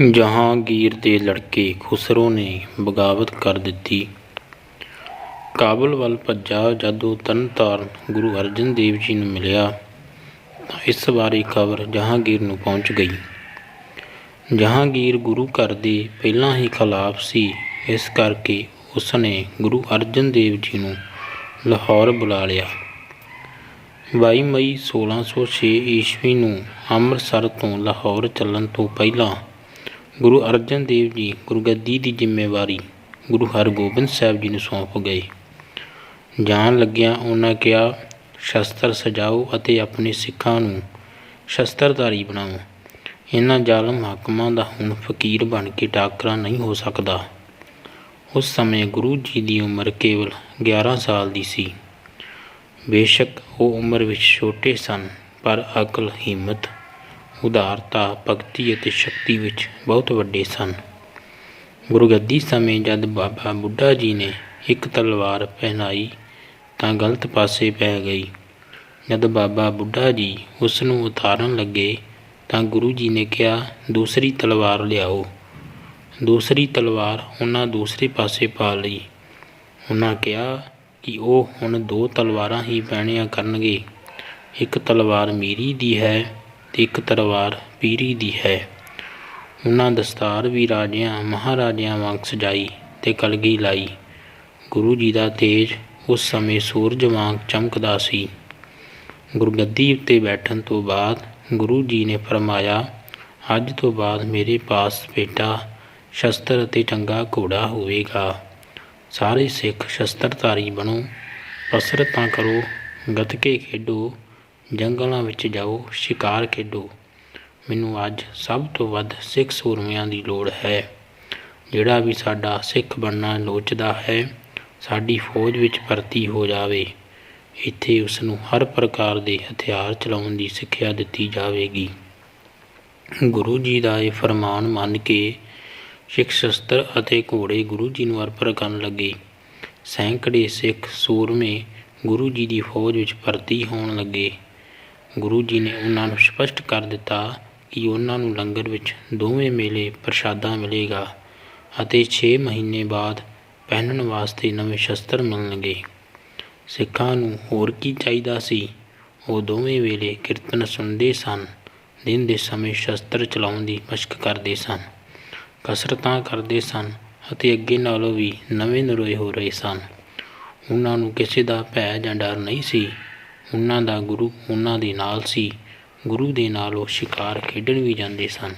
ਜਹਾਂਗੀਰ ਦੇ ਲੜਕੇ ਖੁਸਰੋ ਨੇ ਬਗਾਵਤ ਕਰ ਦਿੱਤੀ। ਕਾਬਲ ਵੱਲ ਭੱਜਾ ਜਦ ਉਹ ਤਰਨਤਾਰਨ ਗੁਰੂ ਅਰਜਨ ਦੇਵ ਜੀ ਨੂੰ ਮਿਲਿਆ ਤਾਂ ਇਸ ਬਾਰੇ ਖਬਰ ਜਹਾਂਗੀਰ ਨੂੰ ਪਹੁੰਚ ਗਈ। ਜਹਾਂਗੀਰ ਗੁਰੂ ਘਰ ਦੇ ਪਹਿਲਾਂ ਹੀ ਖਿਲਾਫ ਸੀ। ਇਸ ਕਰਕੇ ਉਸ ਨੇ ਗੁਰੂ ਅਰਜਨ ਦੇਵ ਜੀ ਨੂੰ ਲਾਹੌਰ ਬੁਲਾ ਲਿਆ। 22 ਮਈ 1606 ਈਸਵੀ ਨੂੰ ਅੰਮ੍ਰਿਤਸਰ ਤੋਂ ਲਾਹੌਰ ਚੱਲਣ ਤੋਂ ਪਹਿਲਾਂ ਗੁਰੂ ਅਰਜਨ ਦੇਵ ਜੀ ਗੁਰਗੱਦੀ ਦੀ ਜ਼ਿੰਮੇਵਾਰੀ ਗੁਰੂ ਹਰਗੋਬਿੰਦ ਸਾਹਿਬ ਜੀ ਨੂੰ ਸੌਂਪ ਗਏ। ਜਾਣ ਲੱਗਿਆਂ ਉਹਨਾਂ ਕਿਹਾ, ਸ਼ਸਤਰ ਸਜਾਓ ਅਤੇ ਆਪਣੇ ਸਿੱਖਾਂ ਨੂੰ ਸ਼ਸਤਰਧਾਰੀ ਬਣਾਓ। ਇਹਨਾਂ ਜ਼ਾਲਮ ਹਾਕਮਾਂ ਦਾ ਹੁਣ ਫਕੀਰ ਬਣ ਕੇ ਟਾਕਰਾ ਨਹੀਂ ਹੋ ਸਕਦਾ। ਉਸ ਸਮੇਂ ਗੁਰੂ ਜੀ ਦੀ ਉਮਰ ਕੇਵਲ 11 ਸਾਲ ਦੀ ਸੀ। ਬੇਸ਼ੱਕ ਉਹ ਉਮਰ ਵਿੱਚ ਛੋਟੇ ਸਨ, ਪਰ ਅਕਲ, ਹਿੰਮਤ ਉਦਾਰਤਾ, ਭਗਤੀ ਅਤੇ ਸ਼ਕਤੀ ਵਿੱਚ ਬਹੁਤ ਵੱਡੇ ਸਨ। ਗੁਰਗੱਦੀ ਸਮੇਂ ਜਦ ਬਾਬਾ ਬੁੱਢਾ ਜੀ ਨੇ ਇੱਕ ਤਲਵਾਰ ਪਹਿਨਾਈ ਤਾਂ ਗਲਤ ਪਾਸੇ ਪੈ ਗਈ। ਜਦ ਬਾਬਾ ਬੁੱਢਾ ਜੀ ਉਸ ਨੂੰ ਉਤਾਰਨ ਲੱਗੇ ਤਾਂ ਗੁਰੂ ਜੀ ਨੇ ਕਿਹਾ, ਦੂਸਰੀ ਤਲਵਾਰ ਲਿਆਓ। ਦੂਸਰੀ ਤਲਵਾਰ ਉਹਨਾਂ ਦੂਸਰੇ ਪਾਸੇ ਪਾ ਲਈ। ਉਹਨਾਂ ਕਿਹਾ ਕਿ ਉਹ ਹੁਣ ਦੋ ਤਲਵਾਰਾਂ ਹੀ ਪੈਣੀਆਂ ਕਰਨਗੇ। ਇੱਕ ਤਲਵਾਰ ਮੀਰੀ ਦੀ ਹੈ ਤੇ ਇੱਕ ਤਲਵਾਰ ਪੀਰੀ ਦੀ ਹੈ। ਉਹਨਾਂ ਦਸਤਾਰ ਵੀ ਰਾਜਿਆਂ, ਮਹਾਰਾਜਿਆਂ ਵਾਂਗ ਸਜਾਈ ਤੇ ਕਲਗੀ ਲਾਈ। ਗੁਰੂ ਜੀ ਦਾ ਤੇਜ ਉਸ ਸਮੇਂ ਸੂਰਜ ਵਾਂਗ ਚਮਕਦਾ ਸੀ। ਗੁਰਗੱਦੀ ਉੱਤੇ ਬੈਠਣ ਤੋਂ ਬਾਅਦ ਗੁਰੂ ਜੀ ਨੇ ਫਰਮਾਇਆ, ਅੱਜ ਤੋਂ ਬਾਅਦ ਮੇਰੇ ਪਾਸ ਬੇਟਾ, ਸ਼ਸਤਰ ਅਤੇ ਚੰਗਾ ਘੋੜਾ ਹੋਵੇਗਾ। ਸਾਰੇ ਸਿੱਖ ਸ਼ਸਤਰਧਾਰੀ ਬਣੋ, ਕਸਰਤਾਂ ਕਰੋ, ਗੱਤਕੇ ਖੇਡੋ ਜੰਗਲਾਂ ਵਿੱਚ ਜਾਓ, ਸ਼ਿਕਾਰ ਖੇਡੋ। ਮੈਨੂੰ ਅੱਜ ਸਭ ਤੋਂ ਵੱਧ ਸਿੱਖ ਸੂਰਮਿਆਂ ਦੀ ਲੋੜ ਹੈ। ਜਿਹੜਾ ਵੀ ਸਾਡਾ ਸਿੱਖ ਬਣਨਾ ਲੋਚਦਾ ਹੈ, ਸਾਡੀ ਫੌਜ ਵਿੱਚ ਭਰਤੀ ਹੋ ਜਾਵੇ। ਇੱਥੇ ਉਸ ਨੂੰ ਹਰ ਪ੍ਰਕਾਰ ਦੇ ਹਥਿਆਰ ਚਲਾਉਣ ਦੀ ਸਿੱਖਿਆ ਦਿੱਤੀ ਜਾਵੇਗੀ। ਗੁਰੂ ਜੀ ਦਾ ਇਹ ਫਰਮਾਨ ਮੰਨ ਕੇ ਸਿੱਖ ਸ਼ਸਤਰ ਅਤੇ ਘੋੜੇ ਗੁਰੂ ਜੀ ਨੂੰ ਅਰਪਣ ਕਰਨ ਲੱਗੇ। ਸੈਂਕੜੇ ਸਿੱਖ ਸੂਰਮੇ ਗੁਰੂ ਜੀ ਦੀ ਫੌਜ ਵਿੱਚ ਭਰਤੀ ਹੋਣ ਲੱਗੇ। ਗੁਰੂ ਜੀ ਨੇ ਉਹਨਾਂ ਨੂੰ ਸਪਸ਼ਟ ਕਰ ਦਿੱਤਾ ਕਿ ਉਹਨਾਂ ਨੂੰ ਲੰਗਰ ਵਿੱਚ ਦੋਵੇਂ ਮੇਲੇ ਪ੍ਰਸ਼ਾਦਾ ਮਿਲੇਗਾ ਅਤੇ 6 ਮਹੀਨੇ ਬਾਅਦ ਪਹਿਨਣ ਵਾਸਤੇ ਨਵੇਂ ਸ਼ਸਤਰ ਮਿਲਣਗੇ। ਸਿੱਖਾਂ ਨੂੰ ਹੋਰ ਕੀ ਚਾਹੀਦਾ ਸੀ? ਉਹ ਦੋਵੇਂ ਵੇਲੇ ਕੀਰਤਨ ਸੁਣਦੇ ਸਨ, ਦਿਨ ਦੇ ਸਮੇਂ ਸ਼ਸਤਰ ਚਲਾਉਣ ਦੀ ਮਸ਼ਕ ਕਰਦੇ ਸਨ, ਕਸਰਤਾਂ ਕਰਦੇ ਸਨ ਅਤੇ ਅੱਗੇ ਨਾਲੋਂ ਵੀ ਨਵੇਂ ਨਰੋਏ ਹੋ ਰਹੇ ਸਨ। ਉਹਨਾਂ ਨੂੰ ਕਿਸੇ ਦਾ ਭੈ ਜਾਂ ਡਰ ਨਹੀਂ ਸੀ ਉਹਨਾਂ ਦਾ ਗੁਰੂ ਉਹਨਾਂ ਦੇ ਨਾਲ ਸੀ। ਗੁਰੂ ਦੇ ਨਾਲ ਉਹ ਸ਼ਿਕਾਰ ਖੇਡਣ ਵੀ ਜਾਂਦੇ ਸਨ।